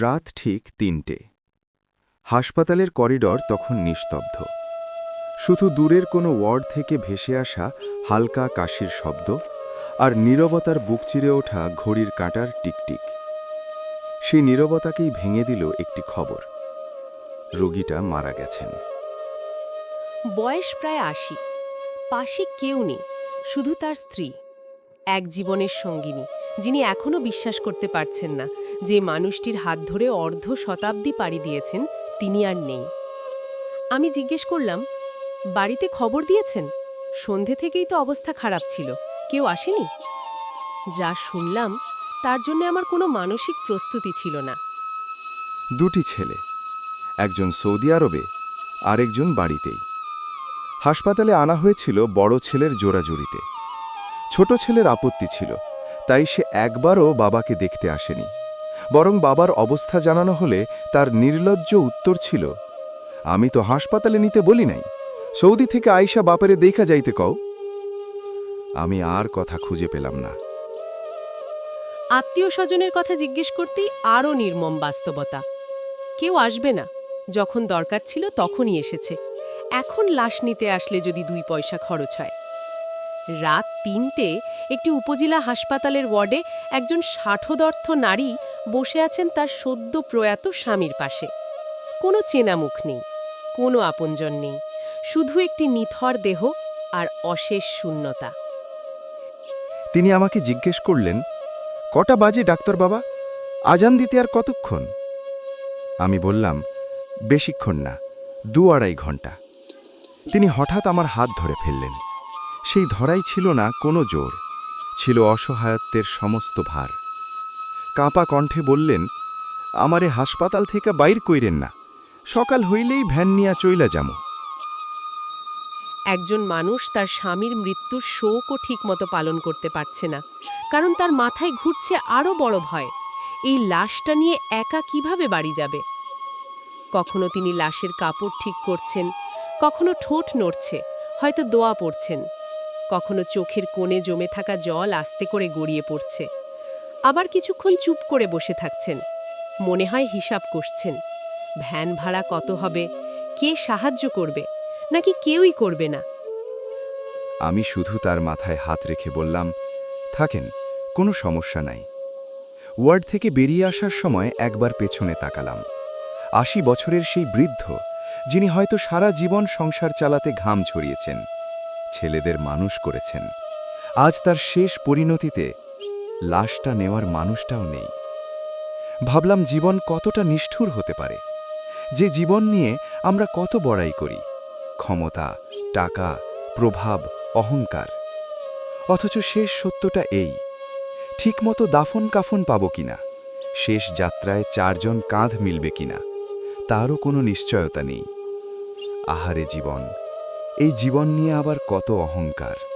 রাত ঠিক তিনটে। হাসপাতালের করিডর তখন নিস্তব্ধ। শুধু দূরের কোনো ওয়ার্ড থেকে ভেসে আসা হালকা কাশির শব্দ আর নীরবতার বুক চিরে ওঠা ঘড়ির কাঁটার টিকটিক। সেই নীরবতাকেই ভেঙে দিল একটি খবর। রোগীটা মারা গেছেন। বয়স প্রায় আশি। পাশে কেউ নেই, শুধু তার স্ত্রী। এক জীবনের সঙ্গিনী, যিনি এখনও বিশ্বাস করতে পারছেন না যে মানুষটির হাত ধরে অর্ধ শতাব্দী পাড়ি দিয়েছেন তিনি আর নেই। আমি জিজ্ঞেস করলাম, বাড়িতে খবর দিয়েছেন? সন্ধে থেকেই তো অবস্থা খারাপ ছিল, কেউ আসেনি? যা শুনলাম, তার জন্য আমার কোনো মানসিক প্রস্তুতি ছিল না। দুটি ছেলে, একজন সৌদি আরবে, আরেকজন বাড়িতেই। হাসপাতালে আনা হয়েছিল বড় ছেলের জোড়াজুড়িতে। ছোট ছেলের আপত্তি ছিল, তাই সে একবারও বাবাকে দেখতে আসেনি। বরং বাবার অবস্থা জানানো হলে তার নির্লজ্জ উত্তর ছিল, আমি তো হাসপাতালে নিতে বলি নাই। সৌদি থেকে আয়সা বাপারে দেখা যাইতে কও। আমি আর কথা খুঁজে পেলাম না। আত্মীয় স্বজনের কথা জিজ্ঞেস করতেই আরও নির্মম বাস্তবতা। কেউ আসবে না। যখন দরকার ছিল তখনই এসেছে। এখন লাশ নিতে আসলে যদি দুই পয়সা খরচ হয়। রাত তিনটে একটি উপজেলা হাসপাতালের ওয়ার্ডে একজন ষাঠদর্থ নারী বসে আছেন তার সদ্য প্রয়াত স্বামীর পাশে। কোনো চেনা মুখ নেই, কোনো আপনজন নেই, শুধু একটি নিথর দেহ আর অশেষ শূন্যতা। তিনি আমাকে জিজ্ঞেস করলেন, কটা বাজে, ডাক্তার বাবা? আজান দিতে আর কতক্ষণ? আমি বললাম, বেশিক্ষণ না, দু আড়াই ঘণ্টা। তিনি হঠাৎ আমার হাত ধরে ফেললেন। সেই ধরাই ছিল না কোনো জোর, ছিল অসহায়ত্বের সমস্ত ভার। কাঁপা কণ্ঠে বললেন, আমারে হাসপাতাল থেকে বাইর কইরেন না, সকাল হইলেই ভ্যান নিয়া চইলা যামো। একজন মানুষ তার স্বামীর মৃত্যুর শোকও ঠিকমতো পালন করতে পারছে না, কারণ তার মাথায় ঘুরছে আরও বড় ভয়, এই লাশটা নিয়ে একা কীভাবে বাড়ি যাবে? কখনো তিনি লাশের কাপড় ঠিক করছেন, কখনো ঠোঁট নড়ছে, হয়তো দোয়া পড়ছেন। কখনো চোখের কোণে জমে থাকা জল আস্তে করে গড়িয়ে পড়ছে। আবার কিছুক্ষণ চুপ করে বসে থাকছেন। মনে হয় হিসাব কষছেন ভ্যান ভাড়া কত হবে? কে সাহায্য করবে? নাকি কেউই করবে না? আমি শুধু তার মাথায় হাত রেখে বললাম, থাকেন, কোনো সমস্যা নাই। ওয়ার্ড থেকে বেরিয়ে আসার সময় একবার পেছনে তাকালাম। আশি বছরের সেই বৃদ্ধ, যিনি হয়তো সারা জীবন সংসার চালাতে ঘাম ছড়িয়েছেন ছেলেদের মানুষ করেছেন। আজ তার শেষ পরিণতিতে লাশটা নেওয়ার মানুষটাও নেই। ভাবলাম জীবন কতটা নিষ্ঠুর হতে পারে। যে জীবন নিয়ে আমরা কত বড়াই করি। ক্ষমতা, টাকা, প্রভাব, অহংকার। অথচ শেষ সত্যটা এই, ঠিকমতো দাফন কাফন পাব কিনা? শেষ যাত্রায় চারজন কাঁধ মিলবে কিনা? তারও কোনো নিশ্চয়তা নেই। আহারে জীবন! এই জীবন নিয়ে আবার কত অহংকার।